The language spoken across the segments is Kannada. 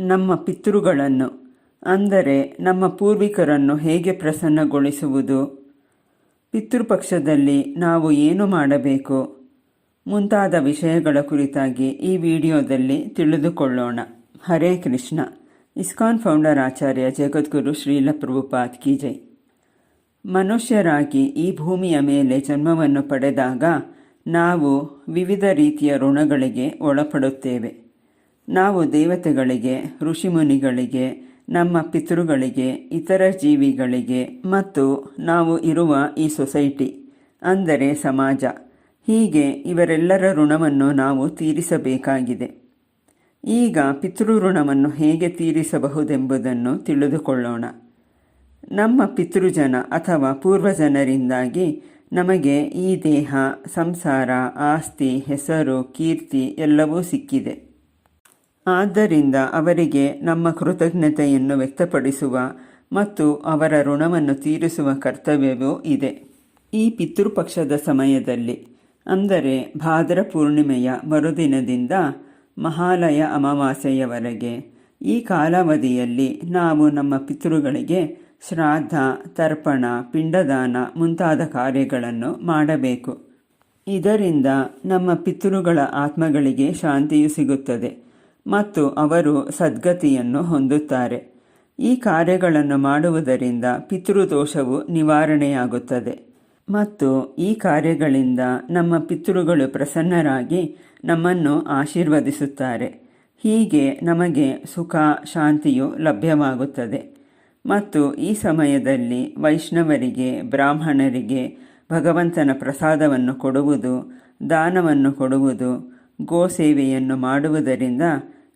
ನಮ್ಮ ಪಿತೃಗಳನ್ನು, ಅಂದರೆ ನಮ್ಮ ಪೂರ್ವಿಕರನ್ನು ಹೇಗೆ ಪ್ರಸನ್ನಗೊಳಿಸುವುದು? ಪಿತೃಪಕ್ಷದಲ್ಲಿ ನಾವು ಏನು ಮಾಡಬೇಕು? ಮುಂತಾದ ವಿಷಯಗಳ ಕುರಿತಾಗಿ ಈ ವಿಡಿಯೋದಲ್ಲಿ ತಿಳಿದುಕೊಳ್ಳೋಣ. ಹರೇ ಕೃಷ್ಣ. ಇಸ್ಕಾನ್ ಫೌಂಡರ್ ಆಚಾರ್ಯ ಜಗದ್ಗುರು ಶ್ರೀಲ ಪ್ರಭುಪಾದ್ ಕಿ ಮನುಷ್ಯರಾಗಿ ಈ ಭೂಮಿಯ ಮೇಲೆ ಜನ್ಮವನ್ನು ಪಡೆದಾಗ ನಾವು ವಿವಿಧ ರೀತಿಯ ಋಣಗಳಿಗೆ ಒಳಪಡುತ್ತೇವೆ. ನಾವು ದೇವತೆಗಳಿಗೆ, ಋಷಿಮುನಿಗಳಿಗೆ, ನಮ್ಮ ಪಿತೃಗಳಿಗೆ, ಇತರ ಜೀವಿಗಳಿಗೆ ಮತ್ತು ನಾವು ಇರುವ ಈ ಸೊಸೈಟಿ, ಅಂದರೆ ಸಮಾಜ, ಹೀಗೆ ಇವರೆಲ್ಲರ ಋಣವನ್ನು ನಾವು ತೀರಿಸಬೇಕಾಗಿದೆ. ಈಗ ಪಿತೃ ಋಣವನ್ನು ಹೇಗೆ ತೀರಿಸಬಹುದೆಂಬುದನ್ನು ತಿಳಿದುಕೊಳ್ಳೋಣ. ನಮ್ಮ ಪಿತೃಜನ ಅಥವಾ ಪೂರ್ವಜನರಿಂದಾಗಿ ನಮಗೆ ಈ ದೇಹ, ಸಂಸಾರ, ಆಸ್ತಿ, ಹೆಸರು, ಕೀರ್ತಿ ಎಲ್ಲವೂ ಸಿಕ್ಕಿದೆ. ಆದ್ದರಿಂದ ಅವರಿಗೆ ನಮ್ಮ ಕೃತಜ್ಞತೆಯನ್ನು ವ್ಯಕ್ತಪಡಿಸುವ ಮತ್ತು ಅವರ ಋಣವನ್ನು ತೀರಿಸುವ ಕರ್ತವ್ಯವೂ ಇದೆ. ಈ ಪಿತೃಪಕ್ಷದ ಸಮಯದಲ್ಲಿ, ಅಂದರೆ ಭಾದ್ರ ಪೂರ್ಣಿಮೆಯ ಮರುದಿನದಿಂದ ಮಹಾಲಯ ಅಮಾವಾಸ್ಯೆಯವರೆಗೆ, ಈ ಕಾಲಾವಧಿಯಲ್ಲಿ ನಾವು ನಮ್ಮ ಪಿತೃಗಳಿಗೆ ಶ್ರಾದ್ದ ತರ್ಪಣ, ಪಿಂಡದಾನ ಮುಂತಾದ ಕಾರ್ಯಗಳನ್ನು ಮಾಡಬೇಕು. ಇದರಿಂದ ನಮ್ಮ ಪಿತೃಗಳ ಆತ್ಮಗಳಿಗೆ ಶಾಂತಿಯು ಸಿಗುತ್ತದೆ. ಮತ್ತು ಅವರು ಸದ್ಗತಿಯನ್ನು ಹೊಂದುತ್ತಾರೆ. ಈ ಕಾರ್ಯಗಳನ್ನು ಮಾಡುವುದರಿಂದ ಪಿತೃದೋಷವು ನಿವಾರಣೆಯಾಗುತ್ತದೆ. ಮತ್ತು ಈ ಕಾರ್ಯಗಳಿಂದ ನಮ್ಮ ಪಿತೃಗಳು ಪ್ರಸನ್ನರಾಗಿ ನಮ್ಮನ್ನು ಆಶೀರ್ವದಿಸುತ್ತಾರೆ. ಹೀಗೆ ನಮಗೆ ಸುಖ, ಶಾಂತಿಯು ಲಭ್ಯವಾಗುತ್ತದೆ. ಮತ್ತು ಈ ಸಮಯದಲ್ಲಿ ವೈಷ್ಣವರಿಗೆ, ಬ್ರಾಹ್ಮಣರಿಗೆ ಭಗವಂತನ ಪ್ರಸಾದವನ್ನು ಕೊಡುವುದು, ದಾನವನ್ನು ಕೊಡುವುದು ಗೋಸೇವೆಯನ್ನು ಮಾಡುವುದರಿಂದ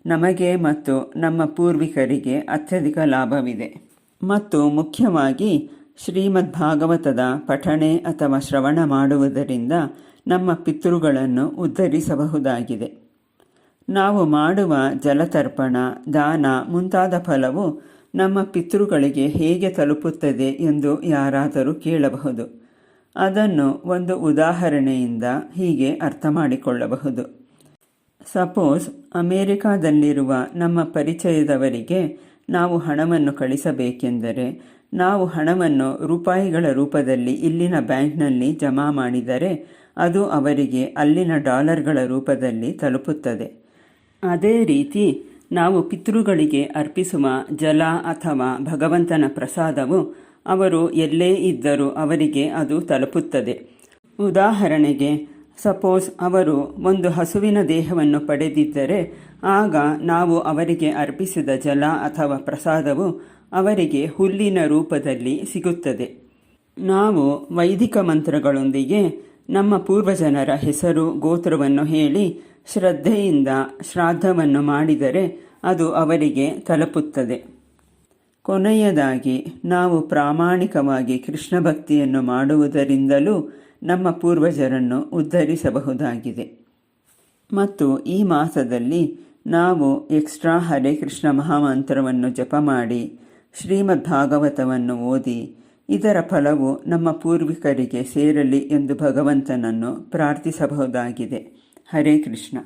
ನಮಗೆ ಮತ್ತು ನಮ್ಮ ಪೂರ್ವಿಕರಿಗೆ ಅತ್ಯಧಿಕ ಲಾಭವಿದೆ. ಮತ್ತು ಮುಖ್ಯವಾಗಿ ಶ್ರೀಮದ್ ಭಾಗವತದ ಪಠಣೆ ಅಥವಾ ಶ್ರವಣ ಮಾಡುವುದರಿಂದ ನಮ್ಮ ಪಿತೃಗಳನ್ನು ಉದ್ಧರಿಸಬಹುದಾಗಿದೆ. ನಾವು ಮಾಡುವ ಜಲತರ್ಪಣ, ದಾನ ಮುಂತಾದ ಫಲವು ನಮ್ಮ ಪಿತೃಗಳಿಗೆ ಹೇಗೆ ತಲುಪುತ್ತದೆ ಎಂದು ಯಾರಾದರೂ ಕೇಳಬಹುದು. ಅದನ್ನು ಒಂದು ಉದಾಹರಣೆಯಿಂದ ಹೀಗೆ ಅರ್ಥ ಮಾಡಿಕೊಳ್ಳಬಹುದು ಸಪೋಸ್ ಅಮೇರಿಕಾದಲ್ಲಿರುವ ನಮ್ಮ ಪರಿಚಯದವರಿಗೆ ನಾವು ಹಣವನ್ನು ಕಳಿಸಬೇಕೆಂದರೆ, ನಾವು ಹಣವನ್ನು ರೂಪಾಯಿಗಳ ರೂಪದಲ್ಲಿ ಇಲ್ಲಿನ ಬ್ಯಾಂಕ್ನಲ್ಲಿ ಜಮಾ ಮಾಡಿದರೆ, ಅದು ಅವರಿಗೆ ಅಲ್ಲಿನ ಡಾಲರ್ಗಳ ರೂಪದಲ್ಲಿ ತಲುಪುತ್ತದೆ. ಅದೇ ರೀತಿ, ನಾವು ಪಿತೃಗಳಿಗೆ ಅರ್ಪಿಸುವ ಜಲ ಅಥವಾ ಭಗವಂತನ ಪ್ರಸಾದವು ಅವರು ಎಲ್ಲೇ ಇದ್ದರೂ ಅವರಿಗೆ ಅದು ತಲುಪುತ್ತದೆ. ಉದಾಹರಣೆಗೆ ಸಪೋಸ್ ಅವರು ಒಂದು ಹಸುವಿನ ದೇಹವನ್ನು ಪಡೆದಿದ್ದರೆ, ಆಗ ನಾವು ಅವರಿಗೆ ಅರ್ಪಿಸಿದ ಜಲ ಅಥವಾ ಪ್ರಸಾದವು ಅವರಿಗೆ ಹುಲ್ಲಿನ ರೂಪದಲ್ಲಿ ಸಿಗುತ್ತದೆ. ನಾವು ವೈದಿಕ ಮಂತ್ರಗಳೊಂದಿಗೆ ನಮ್ಮ ಪೂರ್ವಜನರ ಹೆಸರು, ಗೋತ್ರವನ್ನು ಹೇಳಿ, ಶ್ರದ್ಧೆಯಿಂದ ಶ್ರಾದ್ದವನ್ನು ಮಾಡಿದರೆ ಅದು ಅವರಿಗೆ ತಲುಪುತ್ತದೆ. ಕೊನೆಯದಾಗಿ, ನಾವು ಪ್ರಾಮಾಣಿಕವಾಗಿ ಕೃಷ್ಣ ಭಕ್ತಿಯನ್ನು ಮಾಡುವುದರಿಂದಲೂ ನಮ್ಮ ಪೂರ್ವಜರನ್ನು ಉದ್ಧರಿಸಬಹುದಾಗಿದೆ. ಮತ್ತು ಈ ಮಾಸದಲ್ಲಿ ನಾವು ಎಕ್ಸ್ಟ್ರಾ ಹರೇ ಕೃಷ್ಣ ಮಹಾಮಂತ್ರವನ್ನು ಜಪ ಮಾಡಿ ಶ್ರೀಮದ್ ಭಾಗವತವನ್ನು ಓದಿ, ಇದರ ಫಲವು ನಮ್ಮ ಪೂರ್ವಿಕರಿಗೆ ಸೇರಲಿ ಎಂದು ಭಗವಂತನನ್ನು ಪ್ರಾರ್ಥಿಸಬಹುದಾಗಿದೆ. ಹರೇ ಕೃಷ್ಣ.